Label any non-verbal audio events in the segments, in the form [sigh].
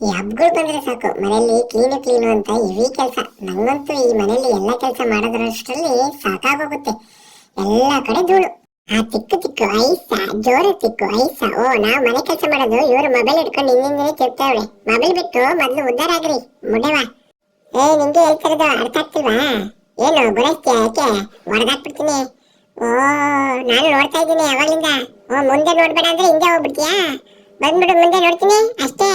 ಈ ಹಬ್ಗಳು ಬಂದ್ರೆ ಸಾಕು. ಮನೆಯಲ್ಲಿ ಕ್ಲೀನು ಕ್ಲೀನು ಅಂತ ಇವಿ ಕೆಲಸ. ನಂಗಂತೂ ಈ ಮನೆಯಲ್ಲಿ ಎಲ್ಲ ಕೆಲಸ ಮಾಡೋದ್ರಷ್ಟರಲ್ಲಿ ಸಾಕಾಗೋಗುತ್ತೆ. ಎಲ್ಲ ಕಡೆ ಧೂಳು. ಆ ತಿಕ್ಕು ತಿಕ್ಕು, ಐಸ, ಜೋರು ತಿಕ್ಕು, ಐಸ. ಓ, ನಾವು ಮನೆ ಕೆಲಸ ಮಾಡೋದು, ಇವರು ಮೊಬೈಲ್ ಹಿಡ್ಕೊಂಡು ಹಿಂದಿಂದನೇ ತಿರ್ತಾವಳೆ ಮೊಬೈಲ್ ಬಿಟ್ಟು ಮೊದಲು ಉದ್ದಾರ ಆಗ್ರಿ. ಮುಡವ ಏ, ನಿಂಗೆ ಹೇಳ್ತಿರೋದು ಅರ್ಥ ಆಗ್ತಿಲ್ವಾ? ಏನು ಗುರಸ್ತೀಯ ಯಾಕೆ? ಹೊಡೆದಾಕ್ಬಿಡ್ತೀನಿ ಓ, ನಾನು ನೋಡ್ತಾ ಇದ್ದೀನಿ ಯಾವಾಗ್ಲಿಂದ ಓ, ಮುಂದೆ ನೋಡ್ಬೇಡ ಅಂದ್ರೆ ಹಿಂದೆ ಹೋಗ್ಬಿಡ್ತೀಯಾ? ಬಂದ್ಬಿಡು, ಮುಂದೆ ನೋಡ್ತೀನಿ. ಅಷ್ಟೇ.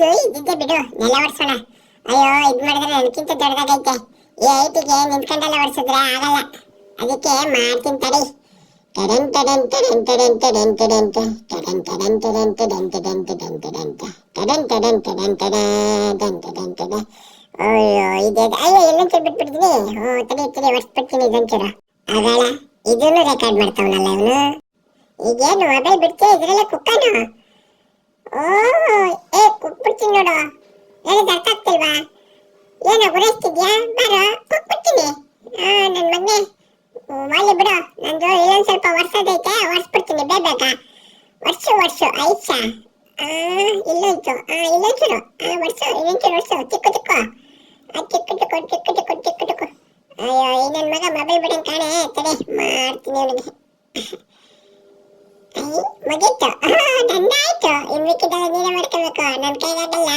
ನೋಡ್ದು ಇದ್ದಿದ್ದೆ ಬಿಡು ನೆಲ ಒರ್ಸೋಣ ಅಯ್ಯೋ ಇದು ಮಾಡಿದ್ರೆ ನನಗಿಂತ ದೊಡ್ಡದಾಗೈತೆ ಈ ಐಟಿಗೆ ನಿಂತ್ಕೊಂಡೆಲ್ಲ ಒರ್ಸಿದ್ರೆ ಆಗಲ್ಲ ಅದಕ್ಕೆ ಮಾಡ್ತೀನಿ ತಡಿ ಟಡನ್ ಟಡನ್ ಟಡನ್ ಟಡನ್ ಟಡನ್ ಟಡನ್ ಟಡನ್ ಟಡನ್ ಟಡನ್ ಟಡನ್ ಟಡನ್ ಟಡನ್ ಟಡನ್ ಟಡನ್ ಟಡನ್ ಟಡನ್ ಟಡನ್ ಟಡನ್ ಟಡನ್ ಅಯ್ಯೋ ಇದೆ ಅಯ್ಯೋ ಎಲ್ಲೊಂಚೂರು ಬಿಟ್ಬಿಡ್ತೀನಿ ಓ ತಡಿ ತಡಿ ಒರ್ಸ್ಬಿಡ್ತೀನಿ ಇದೊಂಚೂರು ಆಗಲ್ಲ ಇದನ್ನು ರೆಕಾರ್ಡ್ ಮಾಡ್ತಾವನಲ್ಲ ಇವನು ಈಗೇನು ಮೊಬೈಲ್ ಬಿಡ್ತೀಯ ಇದ್ರಲ್ಲೇ ಕುಕ್ಕನು ಓ ಕುಕ್ಬಿಡ್ತೀನಿ ನೋಡು. ಹೇಳಿದ ಅರ್ಥ ಆಗ್ತಿಲ್ವಾ? ಏನೋ ಗುರೈಸ್ತಿದ್ಯಾ ಬಾರೋ ಕೊಟ್ಬಿಡ್ತೀನಿ ಆ ನನ್ನ ಮಗನೇ. ಮಾಲಿ ಬಿಡು. ನಂದು ಇಲ್ಲೊಂದು ಸ್ವಲ್ಪ ವರ್ಷದೈತೆ, ಒರ್ಸ್ಬಿಡ್ತೀನಿ. ಬೇಬೇಕಾ ವರ್ಷು, ವರ್ಷ. ಇಲ್ಲೋಯ್ತು ಆ ಇಲ್ಲೊಂಚೂರು ವರ್ಷು ಇನ್ನೊಂಚೂರು ವರ್ಷ. ಚಿಕ್ಕ ಚಿಕ್ಕ. ಚಿಕ್ಕ ಚಿಕ್ಕ ಚಿಕ್ಕ ಚಿಕ್ಕ ಚಿಕ್ಕ, ಚಿಕ್ಕು. ಅಯ್ಯೋ, ಈ ನನ್ನ ಮಗ ಮೊಬೈಲ್ ಕಾಣೆ. ತಡೆ, ಮಾಡ್ತೀನಿ ಅವನಿಗೆ. [laughs] ಐ ಮುಗೀತು. [laughs] ವಿಕಿದ ನೀನೇ ಮಾಡ್ಕೋಬೇಕು ನನ್ ಕೈಗಾಗಲ್ಲ